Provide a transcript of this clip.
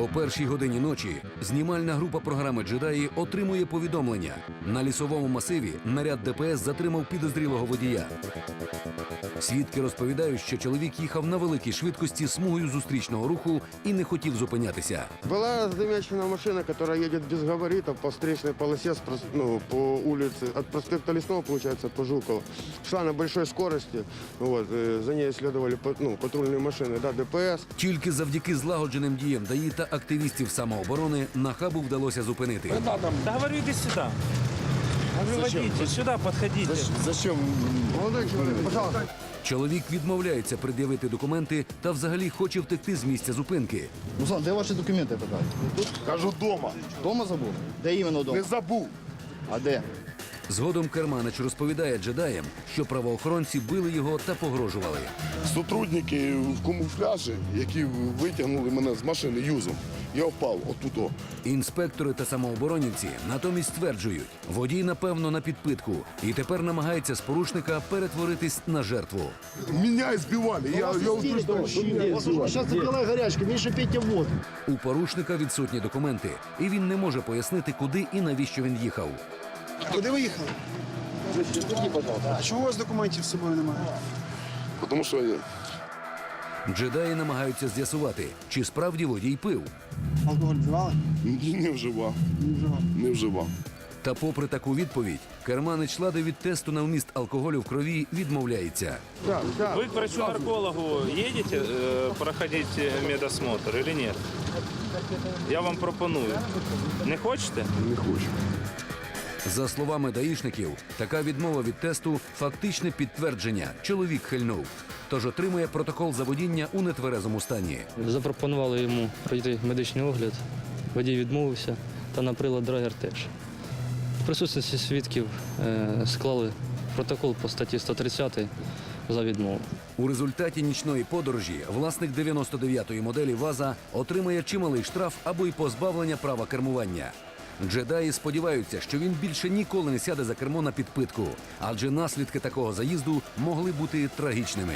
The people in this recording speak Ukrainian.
О першій годині ночі знімальна група програми Джедаї отримує повідомлення. На лісовому масиві наряд ДПС затримав підозрілого водія. Свідки розповідають, що чоловік їхав на великій швидкості смугою зустрічного руху і не хотів зупинятися. Была замечена машина, которая едет без габаритов по встречной полосе с прос- ну, по улице от проспекта Лесного, получается, по Жукову. Шла на большой скорости. Вот, э, за ней следовали па- ну, патрульные машины, да, ДПС. Тільки завдяки злагодженим діям ДАІ та активістів самооборони нахабу вдалося зупинити. Да говорю, иди сюда. Говорю, водитель, сюда подходите. Зачем? Пожалуйста. Чоловік відмовляється пред'явити документи та взагалі хоче втекти з місця зупинки. Руслан, де ваші документи питаю? Кажу, дома. Дома забув? Де іменно Не забув. А де? Згодом Керманич розповідає джедаям, що правоохоронці били його та погрожували. Сотрудники в камуфляжі, які витягнули мене з машини юзом. Я впав отут. Інспектори та самооборонівці натомість стверджують, водій напевно на підпитку і тепер намагається з порушника перетворитись на жертву. Мене збивали. Я, я. Сейчас забрала горячка, меньше пейте воду. У порушника відсутні документи, і він не може пояснити, куди і навіщо він їхав. Куди ви їхали? А чого у вас документів з собою немає? Тому що я- Джедаї намагаються з'ясувати, чи справді водій пив. Алкоголь вживали? не вживав. Не вживав. Не вживав. Та, попри таку відповідь, керманич лади від тесту на вміст алкоголю в крові відмовляється. Да, да. Вы к врачу-наркологу едете э, проходить э, медосмотр или нет? Я вам пропоную. Не хочете? Не хочу. За словами даїшників, така відмова від тесту фактичне підтвердження. Чоловік хильнув. Тож отримує протокол за водіння у нетверезому стані. Запропонували йому пройти медичний огляд. Водій відмовився та на прилад драгер теж. В присутності свідків е, склали протокол по статті 130 за відмову. У результаті нічної подорожі власник 99-ї моделі ВАЗа отримає чималий штраф або й позбавлення права кермування. Джедаї сподіваються, що він більше ніколи не сяде за кермо на підпитку, адже наслідки такого заїзду могли бути трагічними.